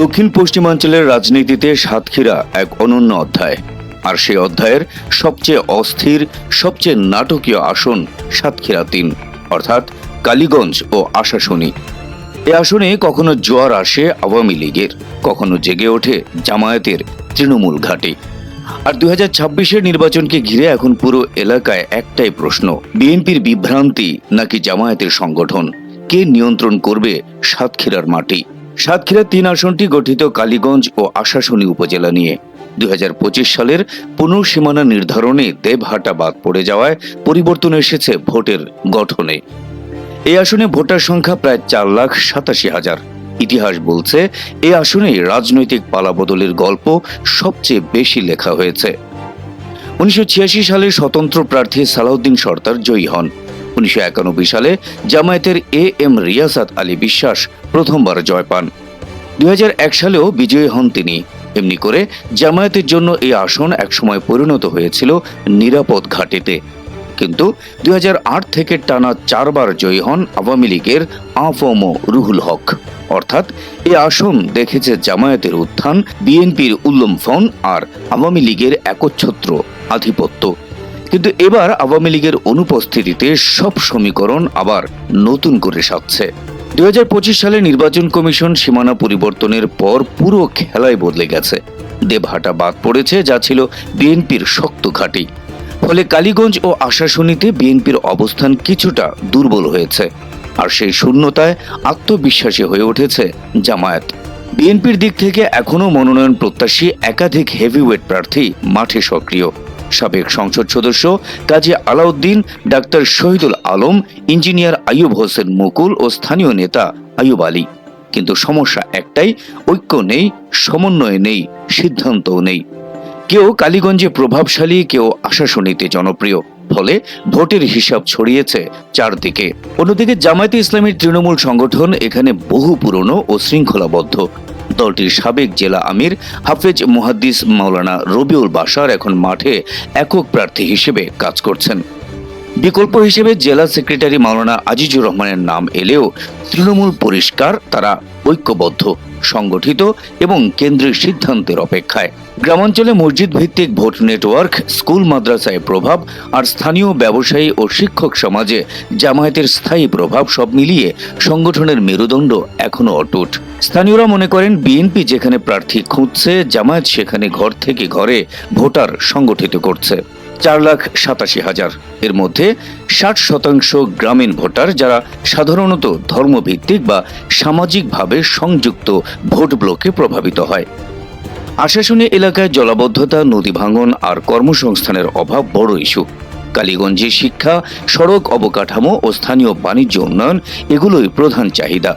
দক্ষিণ পশ্চিমাঞ্চলের রাজনীতিতে সাতক্ষীরা এক অনন্য অধ্যায়। আর সেই অধ্যায়ের সবচেয়ে অস্থির, সবচেয়ে নাটকীয় আসন সাতক্ষীরা তিন, অর্থাৎ কালীগঞ্জ ও আশাশুনি এ আসনে কখনো জোয়ার আসে আওয়ামী লীগের, কখনো জেগে ওঠে জামায়াতের তৃণমূল ঘাটে। আর দুই হাজার ছাব্বিশের নির্বাচনকে ঘিরে এখন পুরো এলাকায় একটাই প্রশ্ন, বিএনপির বিভ্রান্তি নাকি জামায়াতের সংগঠন? কে নিয়ন্ত্রণ করবে সাতক্ষীরার মাটি? সাতক্ষীরা তিন আসনটি গঠিত কালীগঞ্জ ও আশাশুনি উপজেলা নিয়ে। দুই হাজার পঁচিশ সালের পুনঃসীমানা নির্ধারণে দেবহাটা বাদ পড়ে যাওয়ায় পরিবর্তন এসেছে ভোটের গঠনে। এই আসনে ভোটার সংখ্যা প্রায় চার লাখ সাতাশি হাজার। ইতিহাস বলছে এই আসনে রাজনৈতিক পালাবদলের গল্প সবচেয়ে বেশি লেখা হয়েছে। উনিশশো ছিয়াশি সালে স্বতন্ত্র প্রার্থী সালাউদ্দিন সর্দার জয়ী হন। উনিশশো একানব্বই সালে জামায়াতের এ এম রিয়াসাত আলী বিশ্বাস প্রথমবার জয় পান। দুই সালেও বিজয়ী হন তিনি। এমনি করে জামায়াতের জন্য এই আসন একসময় পরিণত হয়েছিল নিরাপদ ঘাটিতে। কিন্তু দুই হাজার আট থেকে টানা চারবার জয়ী হন আওয়ামী লীগের আফম রুহুল হক। অর্থাৎ এই আসন দেখেছে জামায়াতের উত্থান, বিএনপির উল্লম্ফন আর আওয়ামী লীগের একচ্ছত্র আধিপত্য। কিন্তু এবার আওয়ামী লীগের অনুপস্থিতিতে সব সমীকরণ আবার নতুন করে সাজছে। দু হাজার পঁচিশ সালে নির্বাচন কমিশন সীমানা পরিবর্তনের পর পুরো খেলায় বদলে গেছে। দেবহাটা বাদ পড়েছে, যা ছিল বিএনপির শক্ত ঘাঁটি। ফলে কালীগঞ্জ ও আশাশুনিতে বিএনপির অবস্থান কিছুটা দুর্বল হয়েছে। আর সেই শূন্যতায় আত্মবিশ্বাসী হয়ে উঠেছে জামায়াত। বিএনপির দিক থেকে এখনও মনোনয়ন প্রত্যাশী একাধিক হেভিওয়েট প্রার্থী মাঠে সক্রিয়। সাবেক সংসদ সদস্য কাজী আলাউদ্দিন, ডাক্তার শহীদুল আলম, ইঞ্জিনিয়ার আইয়ুব হোসেন মুকুল ও স্থানীয় নেতা আইয়ুব আলী। কিন্তু সমস্যা একটাই, ঐক্য নেই, সমন্বয় নেই, সিদ্ধান্তও নেই। কেউ কালীগঞ্জে প্রভাবশালী, কেউ আশাশুনিতে জনপ্রিয়। ফলে ভোটের হিসাব ছড়িয়েছে চারদিকে। অন্যদিকে জামায়াতে ইসলামীর তৃণমূল সংগঠন এখানে বহু পুরনো ও শৃঙ্খলাবদ্ধ। দলটির সাবেক জেলা আমির হাফেজ মুহাদ্দিস মাওলানা রবিউল বাশার এখন মাঠে একক প্রার্থী হিসেবে কাজ করছেন। বিকল্প হিসেবে জেলা সেক্রেটারি মাওলানা আজিজুর রহমানের নাম এলেও তৃণমূল পরিষ্কার, তারা ঐক্যবদ্ধ, সংগঠিত এবং কেন্দ্রের সিদ্ধান্তের অপেক্ষায়। গ্রামাঞ্চলে মসজিদ ভিত্তিক ভোট নেটওয়ার্ক, স্কুল, মাদ্রাসায় প্রভাব আর স্থানীয় ব্যবসায়ী ও শিক্ষক সমাজে জামায়াতের স্থায়ী প্রভাব সব মিলিয়ে সংগঠনের মেরুদণ্ড এখনও অটুট। স্থানীয়রা মনে করেন বিএনপি যেখানে প্রার্থী খুঁজছে, জামায়াত সেখানে ঘর থেকে ঘরে ভোটার সংগঠিত করছে। চার লাখ সাতাশি হাজার। এর মধ্যে ষাট শতাংশ গ্রামীণ ভোটার যারা সাধারণত ধর্মভিত্তিক বা সামাজিকভাবে সংযুক্ত ভোট ব্লকে প্রভাবিত হয়। আশাশুনি এলাকায় জলাবদ্ধতা, নদী ভাঙন আর কর্মসংস্থানের অভাব বড় ইস্যু। কালীগঞ্জে শিক্ষা, সড়ক অবকাঠামো ও স্থানীয় বাণিজ্য উন্নয়ন এগুলোই প্রধান চাহিদা।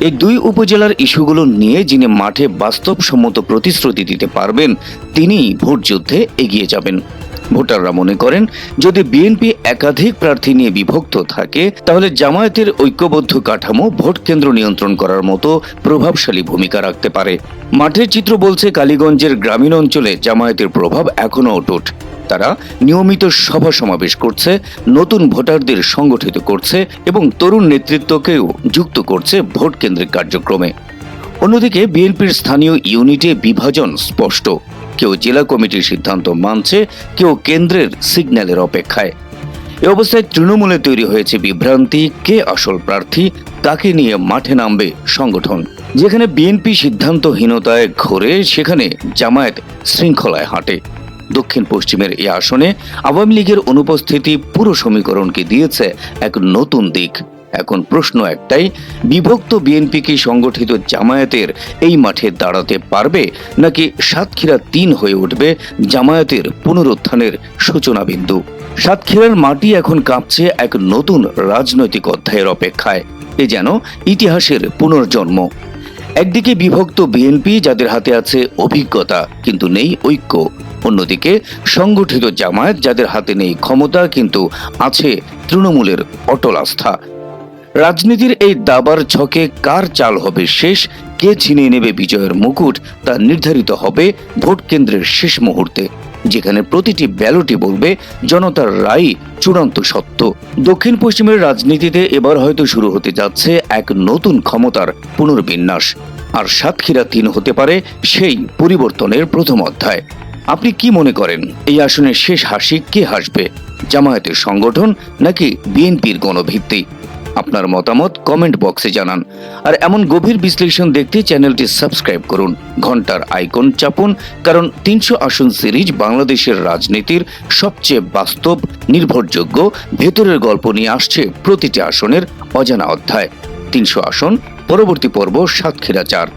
এই দুই উপজেলার ইস্যুগুলো নিয়ে যিনি মাঠে বাস্তবসম্মত প্রতিশ্রুতি দিতে পারবেন, তিনিই ভোট যুদ্ধে এগিয়ে যাবেন। ভোটাররা মনে করেন, যদি বিএনপি একাধিক প্রার্থী নিয়ে বিভক্ত থাকে, তাহলে জামায়াতের ঐক্যবদ্ধ কাঠামো ভোট কেন্দ্র নিয়ন্ত্রণ করার মতো প্রভাবশালী ভূমিকা রাখতে পারে। মাঠের চিত্র বলছে, কালীগঞ্জের গ্রামীণ অঞ্চলে জামায়াতের প্রভাব এখনও অটুট। তারা নিয়মিত সভা সমাবেশ করছে, নতুন ভোটারদের সংগঠিত করছে এবং তরুণ নেতৃত্বকেও যুক্ত করছে ভোট কেন্দ্রিক কার্যক্রমে। অন্যদিকে বিএনপির স্থানীয় ইউনিটে বিভাজন স্পষ্ট। কেউ জেলা কমিটির সিদ্ধান্ত মানছে, কেউ কেন্দ্রের সিগন্যালের অপেক্ষায়। এ অবস্থায় তৃণমূলে তৈরি হয়েছে বিভ্রান্তি, কে আসল প্রার্থী, তাকে নিয়ে মাঠে নামবে সংগঠন। যেখানে বিএনপি সিদ্ধান্তহীনতায় ঘোরে, সেখানে জামায়াত শৃঙ্খলায় হাঁটে। দক্ষিণ পশ্চিমের এই আসনে আওয়ামী লীগের অনুপস্থিতি পুরো সমীকরণকে দিয়েছে এক নতুন দিক। এখন প্রশ্ন একটাই, বিভক্ত বিএনপি কি সংগঠিত জামায়াতের এই মাঠে দাঁড়াতে পারবে, নাকি সাতক্ষীরা তিন হয়ে উঠবে জামায়াতের পুনরুত্থানের সূচনা বিন্দু সাতক্ষীরার মাটি এখন কাঁপছে এক নতুন রাজনৈতিক অধ্যায়ের অপেক্ষায়, এ যেন ইতিহাসের পুনর্জন্ম। একদিকে বিভক্ত বিএনপি, যাদের হাতে আছে অভিজ্ঞতা কিন্তু নেই ঐক্য। অন্যদিকে সংগঠিত জামায়াত, যাদের হাতে নেই ক্ষমতা কিন্তু আছে তৃণমূলের অটল আস্থা। রাজনীতির এই দাবার ছকে কার চাল হবে শেষ? কে ছিনিয়ে নেবে বিজয়ের মুকুট? তা নির্ধারিত হবে ভোট কেন্দ্রের শেষ মুহূর্তে, যেখানে প্রতিটি ব্যালটই বলবে, জনতার রায় চূড়ান্ত সত্য। দক্ষিণ পশ্চিমের রাজনীতিতে এবার হয়তো শুরু হতে যাচ্ছে এক নতুন ক্ষমতার পুনর্বিন্যাস। আর সাতক্ষীরা তিন হতে পারে সেই পরিবর্তনের প্রথম অধ্যায়। আপনি কি মনে করেন, এই আসনের শেষ হাসি কে হাসবে? জামায়াতের সংগঠন নাকি বিএনপির গণভিত্তি? আপনার মতামত কমেন্ট বক্সে জানান। আর এমন গভীর বিশ্লেষণ দেখতে চ্যানেলটি সাবস্ক্রাইব করুন। ঘণ্টার আইকন চাপুন, কারণ তিনশো আসন সিরিজ বাংলাদেশের রাজনীতির সবচেয়ে বাস্তব, নির্ভরযোগ্য, ভেতরের গল্প নিয়ে আসছে প্রতিটি আসনের অজানা অধ্যায়। তিনশো আসন, পরবর্তী পর্ব সাতক্ষীরা চার।